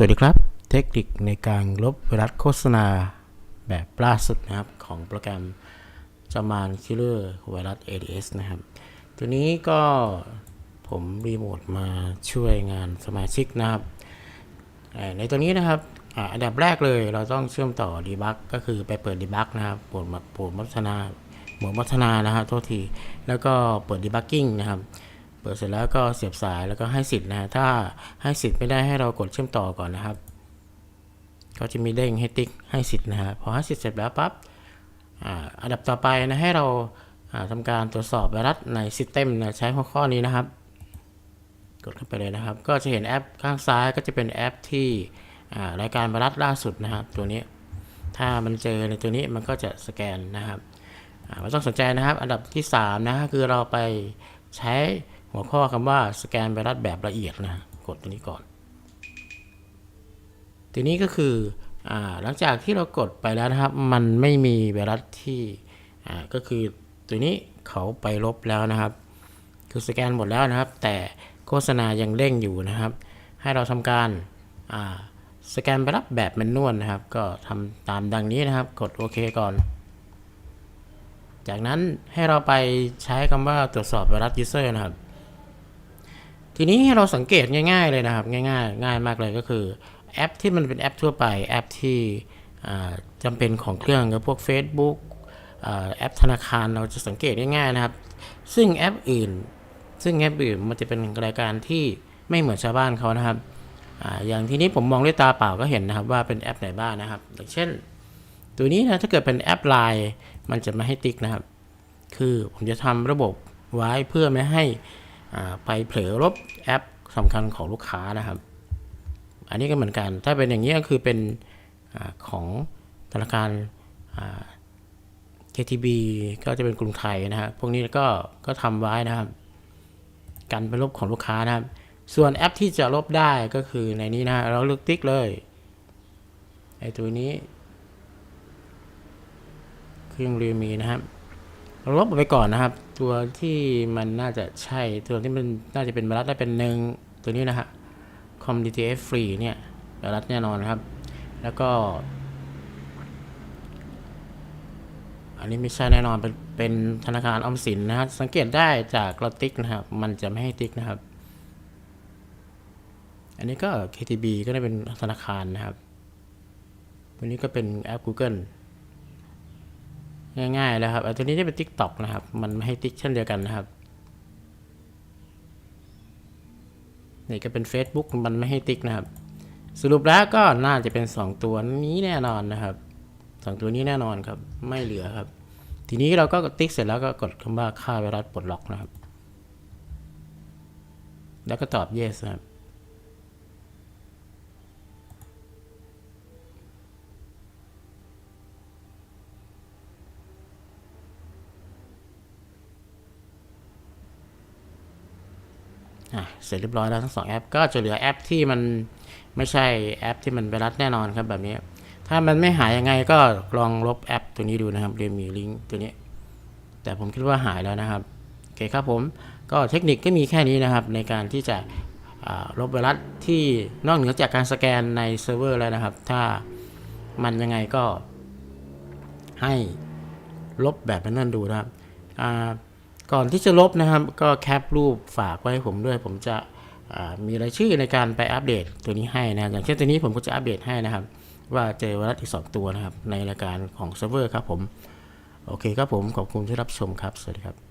สวัสดีครับ เทคนิคในการลบไวรัสโฆษณาแบบล่าสุดนะครับ ของโปรแกรมจามานคิลเลอร์ไวรัส ADS นะครับ ตัวนี้ก็ผมรีโมทมาช่วยงานสมาชิกนะครับ ในตัวนี้นะครับอ่าอันดับแรกเลยเราต้องเชื่อมต่อ debug ก็คือไปเปิด debug นะครับโปรดมาโปรดพัฒนาหมดพัฒนานะครับโทษที แล้วก็เปิด debugging นะครับ เปิดเสร็จแล้วก็เสียบสายแล้วก็ให้สิทธิ์นะฮะถ้าให้สิทธิ์ไม่ได้ให้เรากดเชื่อมต่อก่อนนะครับ ก็จะมีเด้งให้ติ๊กให้สิทธิ์นะฮะพอให้สิทธิ์เสร็จแล้วปั๊บอันดับต่อไปนะให้เราอ่าทำการตรวจสอบไวรัสใน System นะใช้หัวข้อนี้นะครับ กดเข้าไปเลยนะครับ ก็จะเห็นแอปข้างซ้ายก็จะเป็นแอปที่รายการไวรัสล่าสุดนะครับ ตัวนี้ถ้ามันเจอในตัวนี้มันก็จะสแกนนะครับอ่าไม่ต้องสนใจนะครับ อันดับที่3นะฮะคือเราไปใช้ หัวข้อคำว่าสแกนไวรัสแบบละเอียดนะกดตัวนี้ก่อน ทีนี้ก็คืออหลังจากที่เรากดไปแล้วนะครับ มันไม่มีไวรัสที่ก็คือตัวนี้เขาไปลบแล้วนะครับ คือสแกนหมดแล้วนะครับ แต่โฆษณายังเด้งอยู่นะครับ ให้เราทำการสแกนไวรัสแบบแมนนวลนะครับ ก็ทำตามดังนี้นะครับ กดโอเคก่อน จากนั้นให้เราไปใช้คำว่าตรวจสอบไวรัส user นะครับ ทีนี้ให้เราสังเกตง่าย ๆเลยนะครับ ง่ายๆ ง่ายมากเลยก็คือแอปที่มันเป็นแอปทั่วไปแอปที่อ่าจำเป็นของเครื่องกับพวก Facebook อแอปธนาคารเราจะสังเกตง่ายๆนะครับ ซึ่งแอปอื่น ซึ่งแอปอื่นมันจะเป็นรายการที่ไม่เหมือนชาวบ้านเขานะครับออย่างที่นี้ผมมองด้วยตาเปล่าก็เห็นนะครับว่าเป็นแอปไหนบ้างนะครับ อย่างเช่น ตัวนี้นะถ้าเกิดเป็นแอป Line มันจะไม่ให้ติ๊กนะครับ คือผมจะทำระบบไว้เพื่อไม่ให้ ไปเผลอลบแอปสำคัญของลูกค้านะครับ อันนี้ก็เหมือนกัน ถ้าเป็นอย่างนี้ก็คือเป็นอของธนาคาร KTB ก็จะเป็นกรุงไทยนะครับพวกนี้ก็ก็ทำไว้นะครับ กันไปลบของลูกค้านะครับ ส่วนแอปที่จะลบได้ก็คือในนี้นะเราเลือกติ๊กเลยไอตัวนี้เครื่องเรียมีนะครับ ลบไปก่อนนะครับ ตัวที่มันน่าจะใช่ตัวที่มันน่าจะเป็นไวรัสได้เป็นหนึ่งตัวนี้นะฮะ com DTF free เนี่ยไวรัสแน่นอนครับ แล้วก็ อันนี้ไม่ใช่แน่นอนเป็นเป็นธนาคารออมสินนะครับสังเกตได้จากเราติ๊กนะครับ มันจะไม่ให้ติ๊กนะครับ อันนี้ก็ KTB ก็ได้เป็นธนาคารนะครับตัวนี้ก็เป็นแอป Google ง่ายๆแล้วครับอันตัวนี้จะเป็น TikTok นะครับ มันไม่ให้ติ๊กเช่นเดียวกันนะครับนี่ก็เป็น Facebook มันไม่ให้ติ๊กนะครับ สรุปแล้วก็น่าจะเป็น 2 ตัวนี้แน่นอนนะครับสองตัวนี้แน่นอนครับ ไม่เหลือครับ ทีนี้เราก็ติ๊กเสร็จแล้วก็กดคำว่าค่าไวรัสปลดล็อกนะครับ แล้วก็ตอบ yes นะครับ อะเสร็จเรียบร้อยแล้วทั้งสองแอป ก็จะเหลือแอปที่มันไม่ใช่แอปที่มันไวรัสแน่นอนครับแบบนี้ ถ้ามันไม่หายยังไงก็ลองลบแอปตัวนี้ดูนะครับเรียมีลิงก์ตัวนี้ แต่ผมคิดว่าหายแล้วนะครับโอเคครับผมก็เทคนิคก็มีแค่นี้นะครับ ในการที่จะลบไวรัสที่นอกเหนือจากการสแกนในเซิร์ฟเวอร์แล้วนะครับ ถ้ามันยังไงก็ให้ลบแบบนั้นดูนะครับอ่า ก่อนที่จะลบนะครับ ก็แคปรูปฝากไว้ให้ผมด้วย ผมจะมีรายชื่อในการไปอัปเดตตัวนี้ให้นะอย่างเช่นตัวนี้ผมก็จะอัปเดตให้นะครับ ว่าเจอไวรัสอีก 2 ตัวนะครับ ในรายการของเซิร์ฟเวอร์ครับผม โอเคครับผมขอบคุณที่รับชมครับ สวัสดีครับ